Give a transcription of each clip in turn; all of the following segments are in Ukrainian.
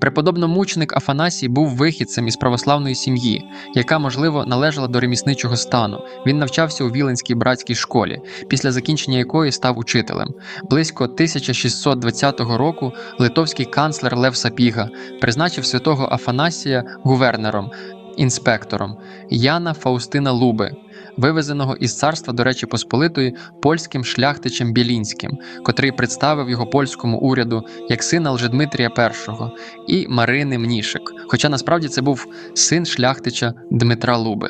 Преподобномученик Афанасій був вихідцем із православної сім'ї, яка, можливо, належала до ремісничого стану. Він навчався у Віленській братській школі, після закінчення якої став учителем. Близько 1620 року литовський канцлер Лев Сапіга призначив святого Афанасія гувернером, інспектором Яна Фаустина Луби, вивезеного із царства до Речі Посполитої польським шляхтичем Білінським, котрий представив його польському уряду як сина Лжедмитрія І і Марини Мнішик. Хоча насправді це був син шляхтича Дмитра Луби.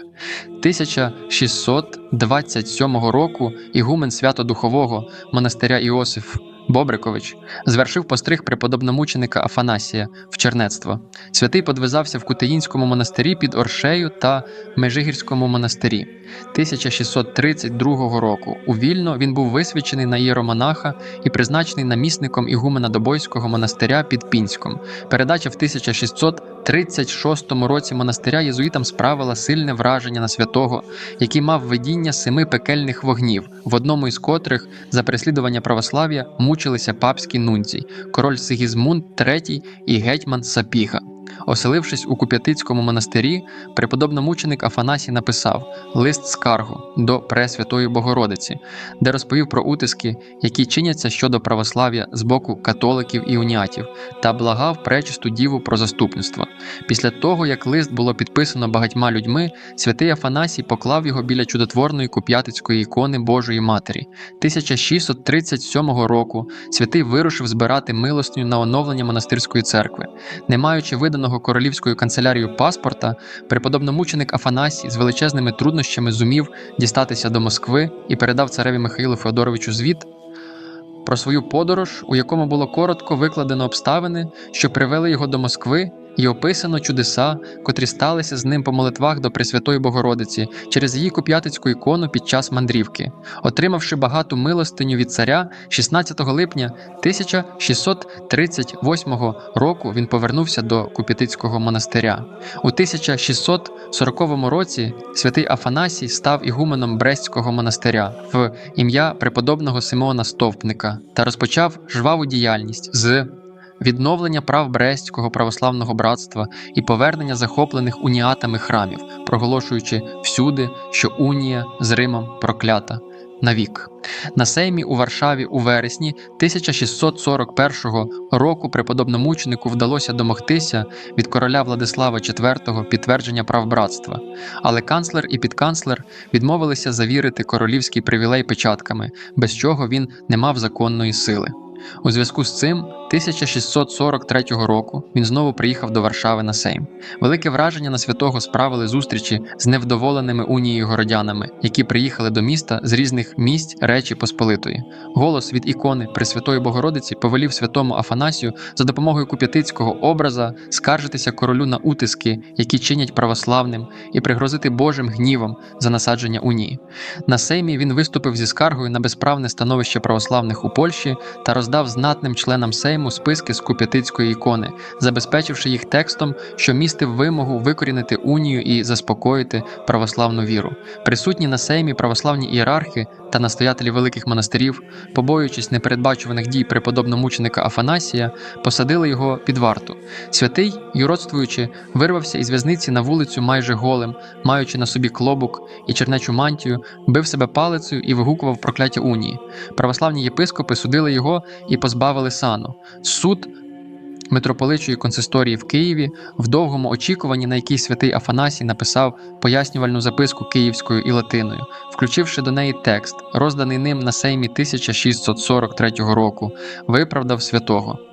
1627 року ігумен свято-духового монастиря Іосиф Бобрикович звершив постриг преподобномученика Афанасія в чернецтво. Святий подвизався в Кутеїнському монастирі під Оршею та Межигірському монастирі. 1632 року у Вільно він був висвячений на єромонаха і призначений намісником ігумена Добойського монастиря під Пінськом. Передача в 1636 році монастиря єзуїтам справила сильне враження на святого, який мав видіння семи пекельних вогнів, в одному із котрих за переслідування православ'я мучилися папські нунцій, король Сигізмунд III і гетьман Сапіга. Оселившись у Куп'ятицькому монастирі, преподобномученик Афанасій написав лист скаргу до Пресвятої Богородиці, де розповів про утиски, які чиняться щодо православ'я з боку католиків і уніатів, та благав пречисту діву про заступництво. Після того, як лист було підписано багатьма людьми, святий Афанасій поклав його біля чудотворної куп'ятицької ікони Божої Матері. 1637 року святий вирушив збирати милостню на оновлення монастирської церкви, не маючи виданого королівською канцелярією паспорта, преподобномученик Афанасій з величезними труднощами зумів дістатися до Москви і передав цареві Михайлу Феодоровичу звіт про свою подорож, у якому було коротко викладено обставини, що привели його до Москви. І описано чудеса, котрі сталися з ним по молитвах до Пресвятої Богородиці через її куп'ятицьку ікону під час мандрівки, отримавши багату милостиню від царя 16 липня 1638 року він повернувся до Куп'ятицького монастиря. У 1640 році святий Афанасій став ігуменом Брестського монастиря в ім'я преподобного Симеона Стовпника та розпочав жваву діяльність з відновлення прав Брестського православного братства і повернення захоплених уніатами храмів, проголошуючи всюди, що унія з Римом проклята навік. На сеймі у Варшаві у вересні 1641 року преподобномученику вдалося домогтися від короля Владислава IV підтвердження прав братства, але канцлер і підканцлер відмовилися завірити королівський привілей печатками, без чого він не мав законної сили. У зв'язку з цим 1643 року він знову приїхав до Варшави на Сейм. Велике враження на святого справили зустрічі з невдоволеними унією городянами, які приїхали до міста з різних місць Речі Посполитої. Голос від ікони Пресвятої Богородиці повелів святому Афанасію за допомогою куп'ятицького образа скаржитися королю на утиски, які чинять православним, і пригрозити Божим гнівом за насадження унії. На Сеймі він виступив зі скаргою на безправне становище православних у Польщі та роздав знатним членам Сейму списки з куп'ятицької ікони, забезпечивши їх текстом, що містив вимогу викорінити унію і заспокоїти православну віру. Присутні на сеймі православні ієрархи та настоятелі великих монастирів, побоюючись непередбачуваних дій преподобномученика Афанасія, посадили його під варту. Святий, юродствуючи, вирвався із в'язниці на вулицю майже голим, маючи на собі клобук і чернечу мантію, бив себе палицею і вигукував прокляття унії. Православні єпископи судили його і позбавили сану. Суд митрополичої консисторії в Києві в довгому очікуванні, на який святий Афанасій написав пояснювальну записку київською і латиною, включивши до неї текст, розданий ним на сеймі 1643 року, виправдав святого.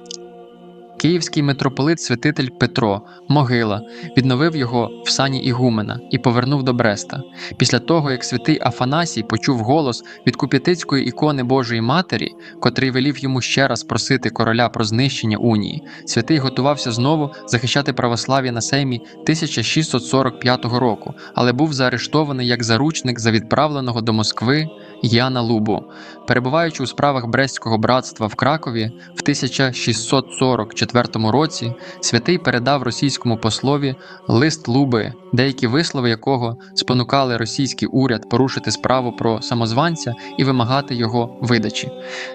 Київський митрополит святитель Петро, могила, відновив його в сані Ігумена і повернув до Бреста. Після того, як святий Афанасій почув голос від куп'ятицької ікони Божої Матері, котрий велів йому ще раз просити короля про знищення унії, святий готувався знову захищати православ'я на сеймі 1645 року, але був заарештований як заручник за відправленого до Москви Яна Лубу. Перебуваючи у справах Брестського братства в Кракові в 1644 році, святий передав російському послові лист Луби, деякі вислови якого спонукали російський уряд порушити справу про самозванця і вимагати його видачі.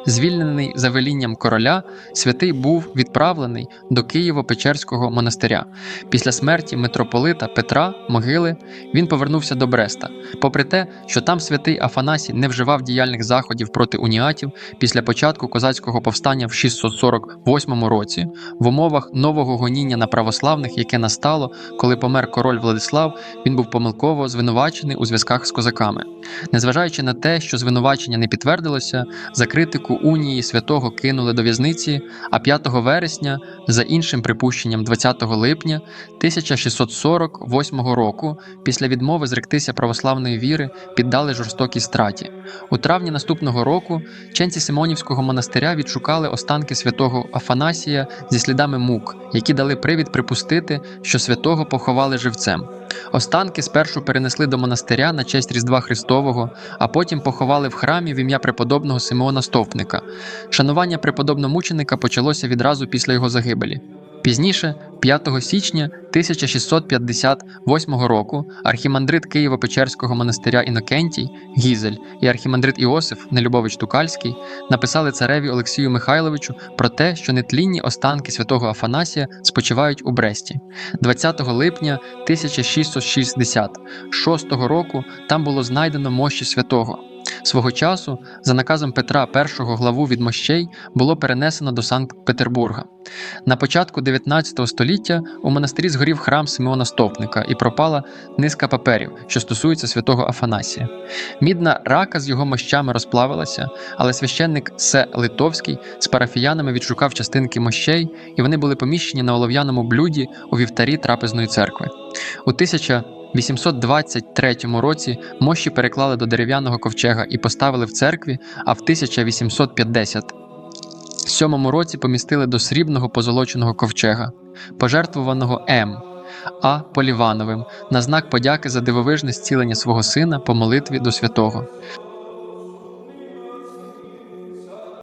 Звільнений за велінням короля, святий був відправлений до Києво-Печерського монастиря. Після смерті митрополита Петра Могили він повернувся до Бреста. Попри те, що там святий Афанасій не вживав діяльних заходів проти уніатів після початку козацького повстання в 648 році, в умовах нового гоніння на православних, яке настало, коли помер король Владислав, він був помилково звинувачений у зв'язках з козаками. Незважаючи на те, що звинувачення не підтвердилося, за критику унії святого кинули до в'язниці, а 5 вересня, за іншим припущенням 20 липня 1648 року, після відмови зректися православної віри, піддали жорстокій страті. У травні наступного року ченці Симонівського монастиря відшукали останки святого Афанасія зі слідами мук, які дали привід припустити, що святого поховали живцем. Останки спершу перенесли до монастиря на честь Різдва Христового, а потім поховали в храмі в ім'я преподобного Симеона Стовпника. Шанування преподобномученика почалося відразу після його загибелі. Пізніше, 5 січня 1658 року, архімандрит Києво-Печерського монастиря Інокентій Гізель і архімандрит Іосиф Нелюбович Тукальський написали цареві Олексію Михайловичу про те, що нетлінні останки святого Афанасія спочивають у Бресті. 20 липня 1666 року там було знайдено мощі святого. Свого часу, за наказом Петра I главу від мощей було перенесено до Санкт-Петербурга. На початку 19 століття у монастирі згорів храм Симеона Стопника і пропала низка паперів, що стосуються святого Афанасія. Мідна рака з його мощами розплавилася, але священник Се Литовський з парафіянами відшукав частинки мощей, і вони були поміщені на олов'яному блюді у вівтарі трапезної церкви. У 1823 році мощі переклали до дерев'яного ковчега і поставили в церкві, а в 1857 році помістили до срібного позолоченого ковчега, пожертвуваного М. А. Полівановим на знак подяки за дивовижне зцілення свого сина по молитві до святого.